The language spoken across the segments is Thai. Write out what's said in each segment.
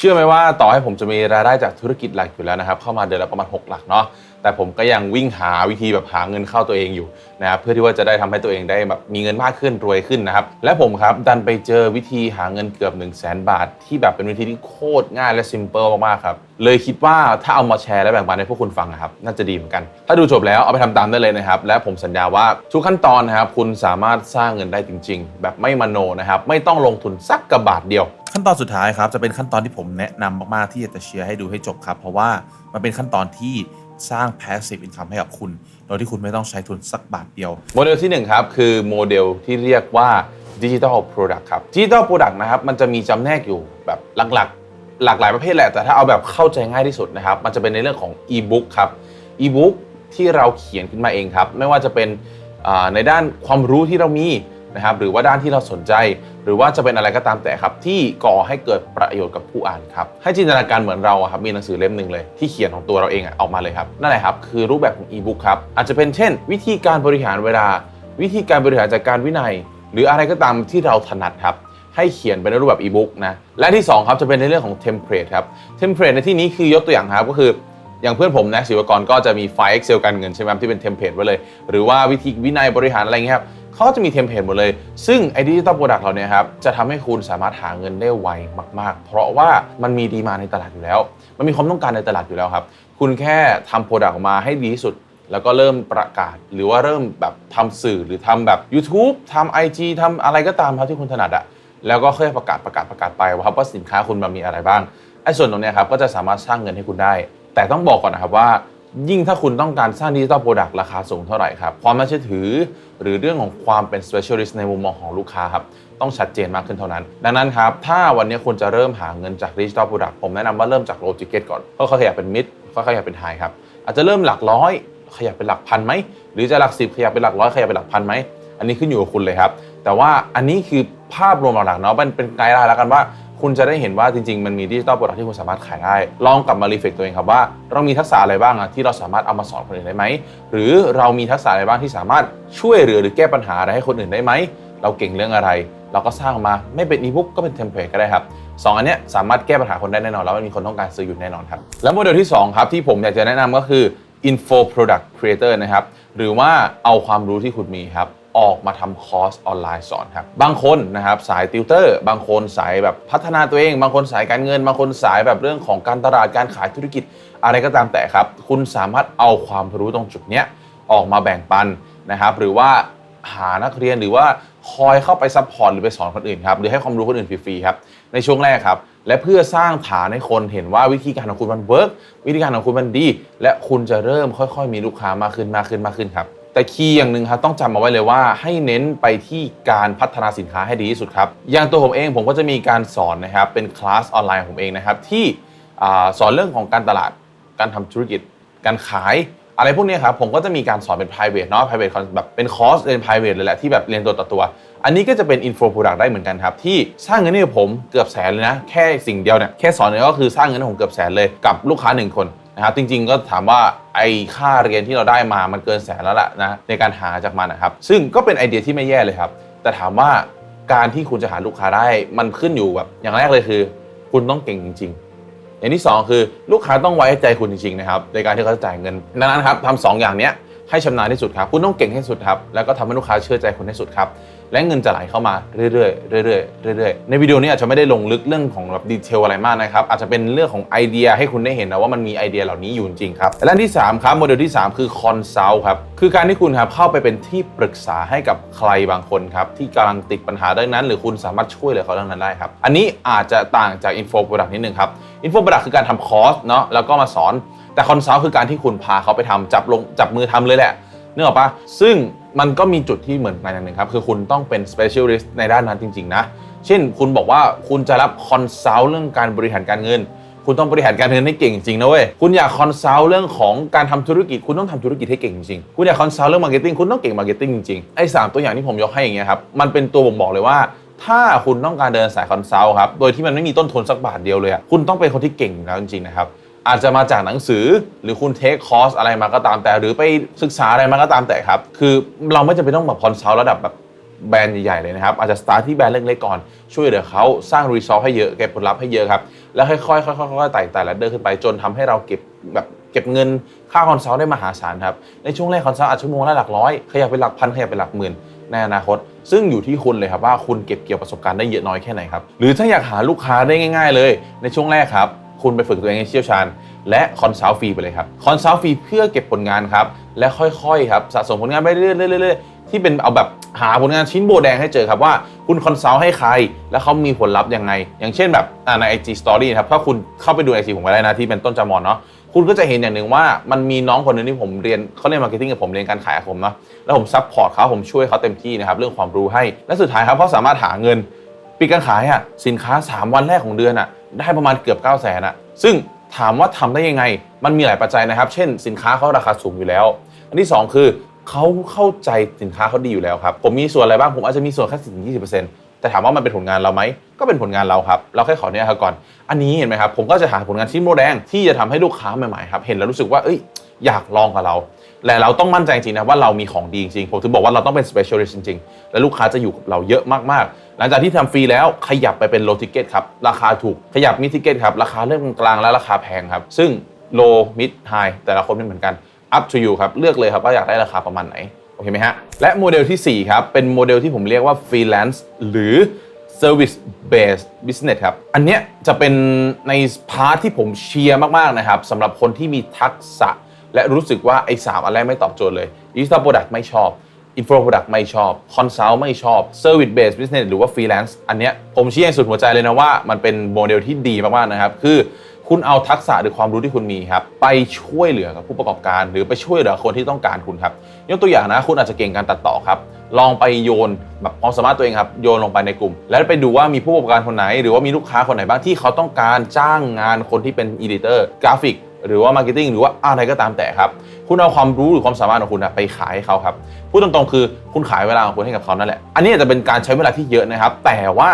เชื่อไหมว่าต่อให้ผมจะมีรายได้จากธุรกิจหลักอยู่แล้วนะครับ เข้ามาเดือนละประมาณ 6 หลักเนาะแต่ผมก็ยังวิ่งหาวิธีแบบหาเงินเข้าตัวเองอยู่นะครับเพื่อที่ว่าจะได้ทำให้ตัวเองได้แบบมีเงินมากขึ้นรวยขึ้นนะครับ และผมครับดันไปเจอวิธีหาเงินเกือบ 1 0 0 0 0แบาท ที่แบบเป็นวิธีที่โคตรง่ายและซิมเปิลมากๆครับเลยคิดว่าถ้าเอามาแชร์และแบ่งปันให้พวกคุณฟังนะครับน่าจะดีเหมือนกัน ถ้าดูจบแล้วเอาไปทำตามได้เลยนะครับและผมสัญญาว่าทุกขั้นตอนนะครับคุณสามารถสร้างเงินได้จริง ๆ แบบไม่มโนนะครับไม่ต้องลงทุนสักกระบาทเดียวขั้นตอนสุดท้ายครับจะเป็นขั้นตอนที่ผมแนะนำมากๆที่จะเชียร์ให้ดูให้จบครับ เพราะว่ามันเป็นขั้นตอนที่สร้าง passive income ให้กับคุณ โดยที่คุณไม่ต้องใช้ทุนสักบาทเดียว โมเดลที่1ครับคือโมเดลที่เรียกว่า Digital Product ครับ Digital Product นะครับมันจะมีจำแนกอยู่แบบหลักๆ หลากหลายประเภทแหละ แต่ถ้าเอาแบบเข้าใจง่ายที่สุดนะครับ มันจะเป็นในเรื่องของ e-book ครับ e-book ที่เราเขียนขึ้นมาเองครับ ไม่ว่าจะเป็นในด้านความรู้ที่เรามี นะครับหรือว่าด้านที่เราสนใจ หรือว่าจะเป็นอะไรก็ตามแต่ครับ ที่ก่อให้เกิดประโยชน์กับผู้อ่านครับให้จินตนาการเหมือนเราอะครับมีหนังสือเล่มหนึ่งเลย ที่เขียนของตัวเราเองอะออกมาเลยครับนั่นแหละครับคือรูปแบบของ e-book ครับอาจจะเป็นเช่น วิธีการบริหารเวลา วิธีการบริหารจัดการวินัย หรืออะไรก็ตามที่เราถนัดครับให้เขียนเป็นรูปแบบ e-book นะและที่2ครับจะเป็นในเรื่องของเทมเพลตครับเทมเพลตในที่นี้คือยกตัวอย่างครับก็คืออย่างเพื่อนผมนะศิวกรก็จะมีไฟล์ Excel การเงินใช่ไหมที่เป็นเทมเพลตไว้เลย หรือว่าวิธีวินัยบริหารอะไรเงี้ยครับ เขาจะมีเทมเพลตหมดเลย ซึ่งไอ้ดิจิตอลโปรดักต์เราเนี่ยครับจะทำให้คุณสามารถหาเงินได้ไวมาก ๆ เพราะว่ามันมีดีมาในตลาดอยู่แล้ว มันมีความต้องการในตลาดอยู่แล้วครับ คุณแค่ทำโปรดักต์ออกมาให้ดีที่สุด แล้วก็เริ่มประกาศ หรือว่าเริ่มแบบทำสื่อหรือทำแบบ YouTube ทำ IG ทำอะไรก็ตามครับที่คุณถนัดอะแล้วก็ค่อยประกาศประกาศประกาศไปว่าครับว่าสินค้าคุณมันมีอะไรบ้างไอ้ส่วนตรงนี้ครับก็จะสามารถสร้างเงินให้คุณได้ แต่ต้องบอกก่อนนะครับว่า ยิ่งถ้าคุณต้องการสร้างดิจิตอลโปรดักต์ราคาสูงเท่าไหร่ครับ ความน่าเชื่อถือ หรือเรื่องของความเป็น specialist ในมุมมองของลูกค้าครับ ต้องชัดเจนมากขึ้นเท่านั้น ดังนั้นครับ ถ้าวันนี้คุณจะเริ่มหาเงินจากดิจิตอลโปรดักต์ผมแนะนำว่าเริ่มจาก low ticket ก่อนค่อยๆขยับเป็นมิดค่อยๆขยับเป็นไฮครับ อาจจะเริ่มหลักร้อย ขยับเป็นหลักพันไหม หรือจะหลักสิบขยับเป็นหลักร้อยขยับเป็นหลักพันไหม อันนี้ขึ้นอยู่กับคุณเลยครับ แต่ว่าอันนี้คือภาพรวมหลักๆเนาะมันเป็นไกด์ไลน์แล้วกันว่า คุณจะได้เห็นว่าจริง ๆ มันมีดิจิตอลโปรดักที่คุณสามารถขายได้ ลองกลับมารีเฟกตัวเองครับว่า เรามีทักษะอะไรบ้างอะที่เราสามารถเอามาสอนคนอื่นได้ไหม หรือเรามีทักษะอะไรบ้างที่สามารถช่วยเหลือหรือแก้ปัญหาอะไรให้คนอื่นได้ไหม เราเก่งเรื่องอะไร เราก็สร้างออกมาไม่เป็นอีบุ๊กก็เป็นเทมเพลตก็ได้ครับสองอันเนี้ยสามารถแก้ปัญหาคนได้แน่นอนแล้วมีคนต้องการซื้ออยู่แน่นอนครับ แล้วโมเดลที่2ครับที่ผมอยากจะแนะนำก็คือ info product creator นะครับหรือว่าเอาความรู้ที่คุณมีครับ ออกมาทำคอร์สออนไลน์สอนครับ บางคนนะครับสายติวเตอร์ บางคนสายแบบพัฒนาตัวเอง บางคนสายการเงิน บางคนสายแบบเรื่องของการตลาดการขายธุรกิจ อะไรก็ตามแต่ครับ คุณสามารถเอาความรู้ตรงจุดเนี้ยออกมาแบ่งปันนะครับ หรือว่าหานักเรียนหรือว่าคอยเข้าไปซัพพอร์ตหรือไปสอนคนอื่นครับ หรือให้ความรู้คนอื่นฟรีๆครับ ในช่วงแรกครับ และเพื่อสร้างฐานให้คนเห็นว่าวิธีการของคุณมันเวิร์กวิธีการของคุณมันดี และคุณจะเริ่มค่อย ๆ มีลูกค้ามากขึ้นมากขึ้นมากขึ้นครับ แต่คีย์อย่างหนึ่งครับต้องจำเอาไว้เลยว่าให้เน้นไปที่การพัฒนาสินค้าให้ดีที่สุดครับอย่างตัวผมเองผมก็จะมีการสอนนะครับเป็นคลาสออนไลน์ผมเองนะครับที่สอนเรื่องของการตลาด การทำธุรกิจ การขาย อะไรพวกนี้ครับผมก็จะมีการสอนเป็น private เนาะ private แบบเป็นคอร์สเรียน private เลยแหละที่แบบเรียนตัวต่อตัว อันนี้ก็จะเป็น info product ได้เหมือนกันครับ ที่สร้างเงินให้ผมเกือบแสนเลยนะ แค่สิ่งเดียวเนี่ยแค่สอนเนี่ยก็คือสร้างเงินให้ผมเกือบแสนเลยกับลูกค้าหนึ่งคน นะครับจริง ๆ ก็ถามว่าไอ้ค่าเรียนที่เราได้มามันเกินแสนแล้วล่ะนะในการหาจากมันนะครับ ซึ่งก็เป็นไอเดียที่ไม่แย่เลยครับ แต่ถามว่าการที่คุณจะหาลูกค้าได้มันขึ้นอยู่แบบอย่างแรกเลยคือ คุณต้องเก่งจริงๆอย่างที่ 2 คือลูกค้าต้องไว้ใจคุณจริงๆนะครับในการที่เขาจะจ่ายเงินดังนั้นครับทำสองอย่างเนี้ยให้ชำนาญที่สุดครับ คุณต้องเก่งให้สุดครับ แล้วก็ทำให้ลูกค้าเชื่อใจคุณให้สุดครับ และเงินจะไหลเข้ามาเรื่อยๆเรื่อยๆเรื่อยๆในวิดีโอนี้อาจจะไม่ได้ลงลึกเรื่องของแบบดีเทลอะไรมากนะครับอาจจะเป็นเรื่องของไอเดียให้คุณได้เห็นนะว่ามันมีไอเดียเหล่านี้อยู่จริงครับและที่3ครับโมเดลที่ 3 คือคอนซัลท์ครับคือการที่คุณครับเข้าไปเป็นที่ปรึกษาให้กับใครบางคนครับที่กำลังติดปัญหาเรื่องนั้น หรือคุณสามารถช่วยเหลือเขาเรื่องนั้นได้ครับอันนี้อาจจะต่างจากอินโฟโปรดักต์นิดนึงครับอินโฟโปรดักต์คือการทำคอร์สเนาะแล้วก็มาสอนแต่คอนซัลท์คือการที่คุณพาเขาไปทำจับลงจับมือทำเลยแหละ นึกออกปะซึ่งมันก็มีจุดที่เหมือนกันอย่างหนึ่งครับ คือคุณต้องเป็น specialist ในด้านนั้นจริง ๆ นะ เช่นคุณบอกว่าคุณจะรับคอนซัลท์เรื่องการบริหารการเงิน คุณต้องบริหารการเงินให้เก่งจริงๆนะเว้ย คุณอยากคอนซัลท์เรื่องของการทำธุรกิจ คุณต้องทำธุรกิจให้เก่งจริงๆคุณอยากคอนซัลท์เรื่องมาร์เก็ตติ้ง คุณต้องเก่งมาร์เก็ตติ้งจริงๆไอ้สามตัวอย่างที่ผมยกให้อย่างเงี้ยครับ มันเป็นตัวบ่งบอกเลยว่าถ้าคุณต้องการเดินสายคอนซัลท์ครับ โดยที่มันไม่มีต้นทุนสักบาทเดียวเลยคุณต้องเป็นคนที่เก่งแล้วจริงๆนะครับ อาจจะมาจากหนังสือหรือคุณเทคคอร์สอะไรมาก็ตามแต่ หรือไปศึกษาอะไรมาก็ตามแต่ครับ คือเราไม่จำเป็นต้องแบบคอนซัลท์ระดับแบบแบรนด์ใหญ่ๆเลยนะครับ อาจจะสตาร์ทที่แบรนด์เล็กๆก่อนช่วยเหลือเขาสร้างรีซอสให้เยอะเก็บผลลัพธ์ให้เยอะครับ แล้วค่อยๆค่อยๆค่อยๆไต่ไต่และเดินขึ้นไปจนทำให้เราเก็บแบบเก็บเงินค่าคอนซัลท์ได้มหาศาลครับ ในช่วงแรกคอนซัลท์อาจชั่วโมงละหลักร้อยขยับเป็นหลักพันขยับเป็นหลักหมื่นในอนาคต ซึ่งอยู่ที่คุณเลยครับว่าคุณเก็บเกี่ยวประสบการณ์ได้เยอะน้อยแค่ไหนครับหรือถ้าอยากหาลูกค้าได้ง่าย ๆ เลย ในช่วงแรกครับ คุณไปฝึกตัวเองให้เชี่ยวชาญ และคอนซัลท์ฟรีไปเลยครับคอนซัลท์ฟรีเพื่อเก็บผลงานครับ และค่อยๆครับสะสมผลงานไปเรื่อยๆๆที่เป็นเอาแบบหาผลงานชิ้นโบแดงให้เจอครับว่าคุณคอนซัลท์ให้ใคร และเขามีผลลัพธ์ยังไง อย่างเช่นแบบอ่าใน IG Story นะครับถ้าคุณเข้าไปดู IG ผมก็ได้นะที่เป็นต้นจามอนเนาะคุณก็จะเห็นอย่างหนึ่งว่ามันมีน้องคนหนึงที่ผมเรียนเขาเรียนมาร์เก็ตติ้งกับผมเรียนการขายกับผมเนาะแล้วผมซัพพอร์ตเขาผมช่วยเขาเต็มที่นะครับเรื่องความรู้ให้และสุดท้ายครับเขาสามารถหาเงินปีการขายอะสินค้า 3 วันแรกของเดือนอะ ได้ประมาณเกือบ9 0 0 0 0นอะซึ่งถามว่าทำได้ยังไง มันมีหลายปัจจัยนะครับ เช่น สินค้าเขาราคาสูงอยู่แล้ว อันที่สองคือเขาเข้าใจสินค้าเขาดีอยู่แล้วครับ ผมมีส่วนอะไรบ้าง ผมอาจจะมีส่วนแค่สิบยี่สิบเปอร์เซ็นต์แต่ถามว่ามันเป็นผลงานเราไหม ก็เป็นผลงานเราครับ เราแค่ขอเนี่ยครับก่อน อันนี้เห็นไหมครับ ผมก็จะหาผลงานชิ้นโมแดงที่จะทำให้ลูกค้าใหม่ๆครับ เห็นแล้วรู้สึกว่า เอ้ย อยากลองกับเรา และเราต้องมั่นใจจริงนะว่าเรามีของดีจริงผมถึงบอกว่าเราต้องเป็น specialist จริงๆ และลูกค้าจะอยู่กับเราเยอะมากๆ หลังจากที่ทำฟรีแล้วขยับไปเป็น low ticket ครับ ราคาถูกขยับ mid ticket ครับ ราคาเริ่มกลางและราคาแพงครับ ซึ่ง low mid high แต่ละคนไม่เหมือนกัน up to you ครับ เลือกเลยครับว่าอยากได้ราคาประมาณไหน โอเคไหมฮะ และโมเดลทีสี่ 4 ครับ เป็นโมเดลที่ผมเรียกว่า freelance หรือ service based business ครับ อันเนี้ยจะเป็นในพาร์ทที่ผมเชียร์มากๆนะครับสำหรับคนที่มีทักษะ และรู้สึกว่าไอ้สามอันแรกไม่ตอบโจทย์เลย digital product ไม่ชอบ info product ไม่ชอบ consult ไม่ชอบ service based business หรือว่า freelance อันเนี้ยผมเชียร์สุดหัวใจเลยนะว่ามันเป็นโมเดลที่ดีมากๆนะครับ คือคุณเอาทักษะหรือความรู้ที่คุณมีครับ ไปช่วยเหลือกับผู้ประกอบการ หรือไปช่วยเหลือคนที่ต้องการคุณครับยกตัวอย่างนะคุณอาจจะเก่งการตัดต่อครับลองไปโยนแบบความสามารถตัวเองครับโยนลงไปในกลุ่ม แล้วไปดูว่ามีผู้ประกอบการคนไหน หรือว่ามีลูกค้าคนไหนบ้างที่เขาต้องการจ้างงานคนที่เป็นอีดิเตอร์กราฟิก หรือว่ามาร์เก็ตติ้งหรือว่าอะไรก็ตามแต่ครับ คุณเอาความรู้หรือความสามารถของคุณนะไปขายให้เขาครับพูดตรงๆคือคุณขายเวลาของคุณให้กับเขานั่นแหละอันนี้จะเป็นการใช้เวลาที่เยอะนะครับ แต่ว่า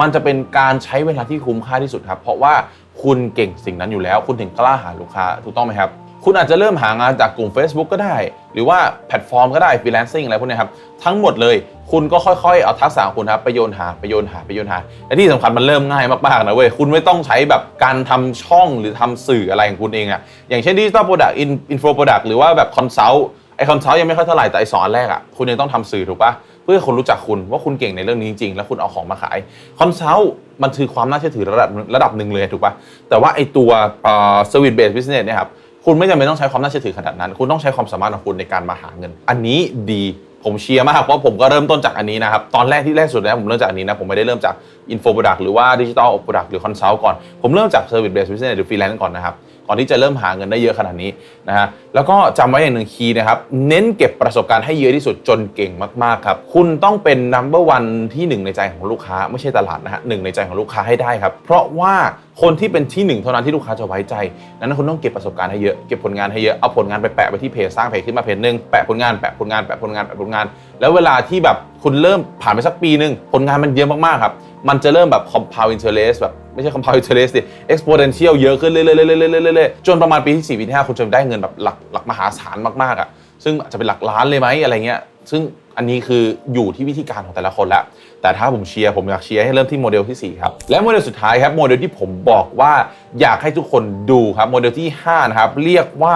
มันจะเป็นการใช้เวลาที่คุ้มค่าที่สุดครับ เพราะว่าคุณเก่งสิ่งนั้นอยู่แล้ว คุณถึงกล้าหาลูกค้าถูกต้องไหมครับ คุณอาจจะเริ่มหางานจากกลุ่ม Facebook ก็ได้ หรือว่าแพลตฟอร์มก็ได้ freelancing อะไรพวกนี้ครับ ทั้งหมดเลยคุณก็ค่อยๆ เอาทักษะของคุณครับไปโยนหาไปโยนหาไปโยนหาและที่สำคัญมันเริ่มง่ายมากๆนะเว้ยคุณไม่ต้องใช้แบบการทำช่องหรือทำสื่ออะไรของคุณเองอะอย่างเช่น digital product in- info product หรือว่าแบบ consult ไอคอนซัลท์ยังไม่ค่อยเท่าไหร่แต่ไอสองอันแรกอะคุณยังต้องทำสื่อถูกปะเพื่อคนรู้จักคุณว่าคุณเก่งในเรื่องนี้จริงๆแล้วคุณเอาของมาขายคอนซัลท์มันคือความน่าเชื่อถือระดับระดับหนึ่งเลยถูกปะแต่ว่าไอตัวเอ่อ service based business เนี่ยครับ คุณไม่จำเป็นต้องใช้ความน่าเชื่อถือขนาดนั้น คุณต้องใช้ความสามารถของคุณในการมาหาเงิน อันนี้ดีผมเชียร์มากเพราะผมก็เริ่มต้นจากอันนี้นะครับ ตอนแรกที่แรกสุดแล้วผมเริ่มจากอันนี้นะผมไม่ได้เริ่มจาก info product หรือว่า digital product หรือ consult ก่อน ผมเริ่มจาก service based business หรือ freelance ก่อนนะครับก่อนที่จะเริ่มหาเงินได้เยอะขนาดนี้นะฮะแล้วก็จำไว้อย่างหนึ่งคีย์นะครับ เน้นเก็บประสบการณ์ให้เยอะที่สุดจนเก่งมากๆครับ คุณต้องเป็น number one ที่หนึ่งในใจของลูกค้า ไม่ใช่ตลาดนะฮะหนึ่งในใจของลูกค้าให้ได้ครับ เพราะว่า คนที่เป็นที่หนึ่งเท่านั้นที่ลูกค้าจะไว้ใจนั้นคุณต้องเก็บประสบการณ์ให้เยอะเก็บผลงานให้เยอะเอาผลงานไปแปะไปที่เพจสร้างเพจขึ้นมาเพจหนึ่งแปะผลงานแปะผลงานแปะผลงานแปะผลงาน แล้วเวลาที่แบบคุณเริ่มผ่านไปสักปีหนึ่งผลงานมันเยอะมากๆครับมันจะเริ่มแบบ compound interest แบบไม่ใช่ compound interest ดิ exponential เยอะขึ้นเรื่อยๆๆๆจนประมาณปีที่4ปีที่5คุณจะได้เงินแบบหลักหลักมหาศาลมากๆอะซึ่งอาจจะเป็นหลักล้านเลยไหมอะไรเงี้ยซึ่ง อันนี้คืออยู่ที่วิธีการของแต่ละคนแล้วแต่ถ้าผมเชียร์ผมอยากเชียร์ให้เริ่มที่โมเดลทีสี่ 4 ครับ และโมเดลสุดท้ายครับโมเดลที่ผมบอกว่าอยากให้ทุกคนดูครับโมเดลที่ 5 นะครับ เรียกว่า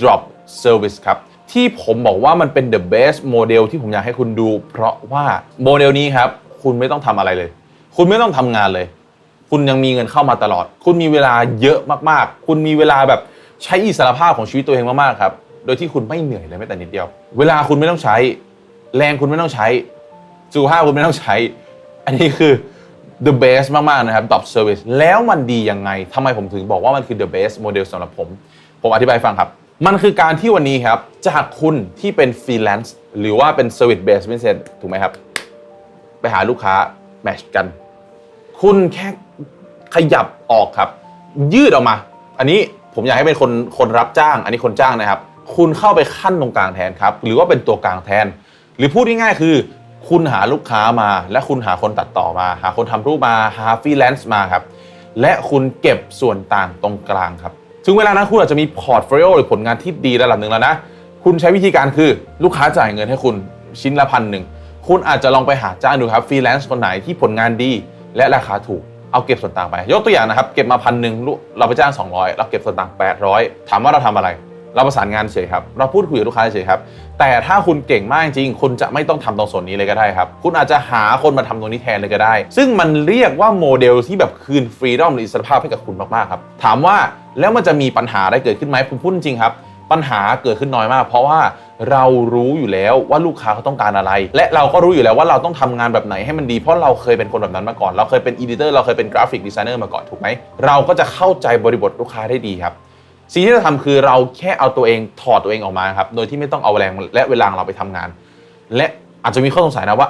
drop service ครับ ที่ผมบอกว่ามันเป็น the best โมเดลที่ผมอยากให้คุณดู เพราะว่าโมเดลนี้ครับ คุณไม่ต้องทำอะไรเลย คุณไม่ต้องทำงานเลย คุณยังมีเงินเข้ามาตลอด คุณมีเวลาเยอะมากๆ คุณมีเวลาแบบใช้อิสรภาพของชีวิตตัวเองมากๆครับโดยที่คุณไม่เหนื่อยเลยแม้แต่นิดเดียว เวลาคุณไม่ต้องใช้ แรงคุณไม่ต้องใช้สุขภาพคุณไม่ต้องใช้ อันนี้คือ the best มาก ๆ นะครับ top service แล้วมันดียังไงทำไมผมถึงบอกว่ามันคือ the best model สำหรับผม ผมอธิบายฟังครับ มันคือการที่วันนี้ครับ จากคุณที่เป็น freelance หรือว่าเป็น service based business ถูกไหมครับ ไปหาลูกค้าแมชกัน คุณแค่ขยับออกครับ ยืดออกมา อันนี้ผมอยากให้เป็นคนคนรับจ้าง อันนี้คนจ้างนะครับ คุณเข้าไปขั้นตรงกลางแทนครับ หรือว่าเป็นตัวกลางแทน หรือพูดง่ายๆคือ คุณหาลูกค้ามา และคุณหาคนตัดต่อมา หาคนทำรูปมาหาฟรีแลนซ์มาครับ และคุณเก็บส่วนต่างตรงกลางครับถึงเวลานั้นคุณอาจจะมีพอร์ตโฟลิโอหรือผลงานที่ดีระดับหนึ่งแล้วนะ คุณใช้วิธีการคือลูกค้าจ่ายเงินให้คุณชิ้นละพันหนึ่งคุณอาจจะลองไปหาจ้างดูครับฟรีแลนซ์คนไหนที่ผลงานดี และราคาถูกเอาเก็บส่วนต่างไป ยกตัวอย่างนะครับ เก็บมาพันหนึ่งเราไปจ้าง 200 เราเก็บส่วนต่าง 800 ถามว่าเราทำอะไร เราประสานงานเฉยครับ เราพูดคุยกับลูกค้าเฉยครับ แต่ถ้าคุณเก่งมากจริงๆคุณจะไม่ต้องทำตรงส่วนนี้เลยก็ได้ครับ คุณอาจจะหาคนมาทำตรงนี้แทนเลยก็ได้ ซึ่งมันเรียกว่าโมเดลที่แบบคืนฟรีดอมหรืออิสรภาพให้กับคุณมากๆครับ ถามว่าแล้วมันจะมีปัญหาอะไรเกิดขึ้นไหมผมพูดจริงครับ ปัญหาเกิดขึ้นน้อยมาก เพราะว่าเรารู้อยู่แล้วว่าลูกค้าเขาต้องการอะไร และเราก็รู้อยู่แล้วว่าเราต้องทำงานแบบไหนให้มันดี เพราะเราเคยเป็นคนแบบนั้นมาก่อน เราเคยเป็นอีดิเตอร์ เราเคยเป็นกราฟิกดีไซเนอร์มาก่อน ถูกไหม เราก็จะเข้าใจบริบทลูกค้าได้ดีครับ สิ่งที่เราทำคือเราแค่เอาตัวเองถอดตัวเองออกมาครับ โดยที่ไม่ต้องเอาแรงและเวลาของเราไปทำงาน และอาจจะมีข้อสงสัยนะว่า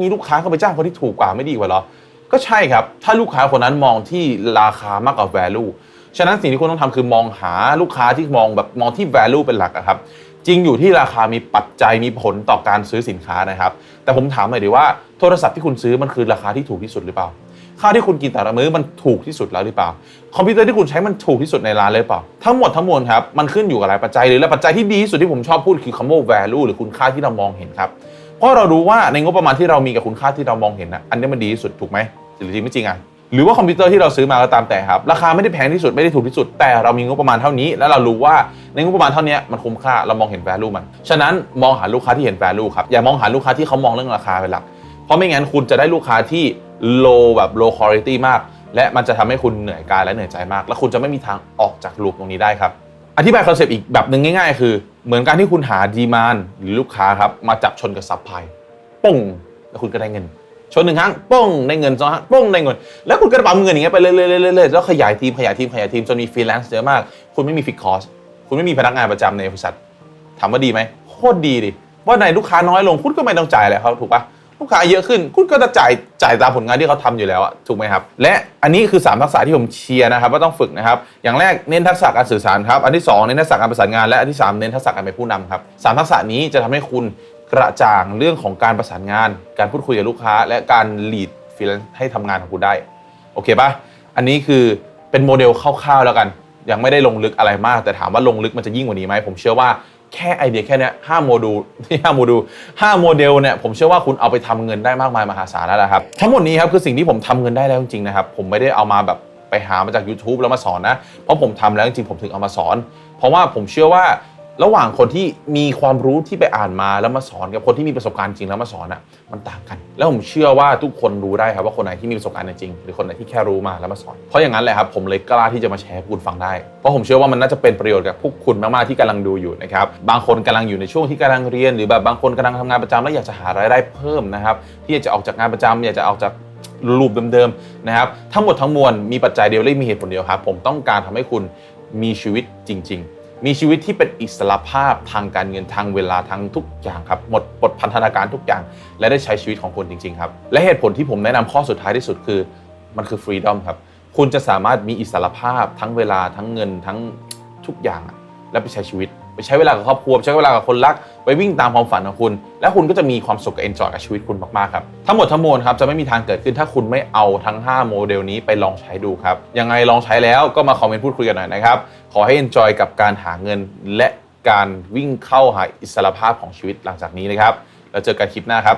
มีลูกค้าเขาไปจ้างคนที่ถูกกว่าไม่ดีกว่าเหรอ ก็ใช่ครับ ถ้าลูกค้าคนนั้นมองที่ราคามากกว่า value ฉะนั้นสิ่งที่คุณต้องทำคือมองหาลูกค้าที่มองแบบมองที่ value เป็นหลักครับ จริงอยู่ที่ราคามีปัจจัยมีผลต่อการซื้อสินค้านะครับ แต่ผมถามหน่อยดีว่าโทรศัพท์ที่คุณซื้อมันคือราคาที่ถูกที่สุดหรือเปล่า ข้าวที่คุณกินแต่ละมื้อมันถูกที่สุดแล้วหรือเปล่า คอมพิวเตอร์ที่คุณใช้มันถูกที่สุดในร้านเลยหรือเปล่า ทั้งหมดทั้งมวลครับ มันขึ้นอยู่กับหลายปัจจัยหรือและปัจจัยที่ดีที่สุดที่ผมชอบพูดคือคำว่า value หรือคุณค่าที่เรามองเห็นครับ เพราะเรารู้ว่าในงบประมาณที่เรามีกับคุณค่าที่เรามองเห็นนะอันนี้มันดีที่สุดถูกไหมหรือจริงไม่จริงอะหรือว่าคอมพิวเตอร์ที่เราซื้อมาก็ตามแต่ครับ ราคาไม่ได้แพงที่สุดไม่ได้ถูกที่สุด แต่เรามีงบประมาณเท่านี้ และเรารู้ว่าในงบประมาณเท่านี้มันคุ้มค่าเรามองเห็น value มัน ฉะนั้นมองหาลูกค้าที่เห็น value ครับอย่ามองหาลูกค้าที่เขามองเรื่องราคาเป็นหลัก เพราะไม่งั้นคุณจะได้ลูกค้าที่ low แบบ low quality มาก และมันจะทำให้คุณเหนื่อยกายและเหนื่อยใจมาก และคุณจะไม่มีทางออกจากลูปตรงนี้ได้ครับ อธิบายคอนเซปต์อีกแบบหนึ่งง่าย ๆ คือ เหมือนการที่คุณหาดีมานหรือลูกค้าครับมาจับชนกับซัพพลายป้งแล้วคุณก็ได้เงิน ชนหนึ่งครั้งป้งได้เงินสองครั้งป้งได้เงิน แล้วคุณก็ปั๊มเงินอย่างเงี้ยไปเรื่อยๆๆๆแล้วขยายทีมขยายทีมขยายทีมจนมีฟรีแลนซ์เยอะมาก คุณไม่มีฟิกคอสคุณไม่มีพนักงานประจำในบริษัทถามว่าดีไหมโคตรดีดิว่าในลูกค้าน้อยลงคุณก็ไม่ต้องจ่ายอะไรเขาถูกปะ ลูกค้าเยอะขึ้น คุณก็จะจ่ายจ่ายตามผลงานที่เขาทำอยู่แล้วอะถูกไหมครับ และอันนี้คือ 3 ทักษะที่ผมเชียร์นะครับว่าต้องฝึกนะครับ อย่างแรกเน้นทักษะการสื่อสารครับ อันที่ 2 เน้นทักษะการประสานงานและอันที่ 3 เน้นทักษะการเป็นผู้นำครับสามทักษะนี้จะทำให้คุณกระจ่างเรื่องของการประสานงาน การพูดคุยกับลูกค้า และการ lead ฟรีแลนซ์ให้ทำงานของคุณได้โอเคปะอันนี้คือเป็นโมเดลคร่าวๆแล้วกัน ยังไม่ได้ลงลึกอะไรมาก แต่ถามว่าลงลึกมันจะยิ่งกว่านี้ไหมผมเชื่อว่า แค่ไอเดียแค่นี้ห้าโมดูลที่ห้าโมดูลห้าโมเดลเนี่ยผมเชื่อว่าคุณเอาไปทำเงินได้มากมายมหาศาลแล้วละครับ ทั้งหมดนี้ครับคือสิ่งที่ผมทำเงินได้แล้วจริงๆนะครับ ผมไม่ได้เอามาแบบไปหามาจาก YouTube แล้วมาสอนนะ เพราะผมทำแล้วจริงๆผมถึงเอามาสอน เพราะว่าผมเชื่อว่า ระหว่างคนที่มีความรู้ที่ไปอ่านมาแล้วมาสอนกับคนที่มีประสบการณ์จริงแล้วมาสอนอะมันต่างกัน แล้วผมเชื่อว่าทุกคนรู้ได้ครับว่าคนไหนที่มีประสบการณ์จริงหรือคนไหนที่แค่รู้มาแล้วมาสอน เพราะอย่างนั้นแหละครับผมเลยกล้าที่จะมาแชร์ให้คุณฟังได้ เพราะผมเชื่อว่ามันน่าจะเป็นประโยชน์กับพวกคุณมากๆที่กำลังดูอยู่นะครับบางคนกำลังอยู่ในช่วงที่กำลังเรียน หรือแบบบางคนกำลังทำงานประจำแล้วอยากจะหารายได้เพิ่มนะครับที่อยากจะออกจากงานประจำอยากจะออกจากรูปเดิมๆนะครับทั้งหมดทั้งมวลมีปัจจัยเดียวและมีเหตุผลเดียวครับผมต้องการทำให้คุณมีชีวิตจริง ๆ มีชีวิตที่เป็นอิสระภาพทางการเงินทางเวลาทางทุกอย่างครับหมดปลดพันธนาการทุกอย่าง และได้ใช้ชีวิตของคุณจริง ๆ ครับ และเหตุผลที่ผมแนะนำข้อสุดท้ายที่สุดคือ มันคือฟรีดอมครับ คุณจะสามารถมีอิสระภาพทั้งเวลาทั้งเงินทั้งทุกอย่าง และไปใช้ชีวิต ไปใช้เวลากับครอบครัวไปใช้เวลากับคนรัก ไปวิ่งตามความฝันของคุณ และคุณก็จะมีความสุขกับเอนจอยกับชีวิตคุณมากๆครับ ทั้งหมดทั้งมวลครับจะไม่มีทางเกิดขึ้นถ้าคุณไม่เอาทั้ง 5 โมเดลนี้ไปลองใช้ดูครับ ยังไงลองใช้แล้วก็มาคอมเมนต์พูดคุยกันหน่อยนะครับ ขอให้เอนจอยกับการหาเงิน และการวิ่งเข้าหาอิสรภาพของชีวิตหลังจากนี้นะครับ แล้วเจอกันคลิปหน้าครับ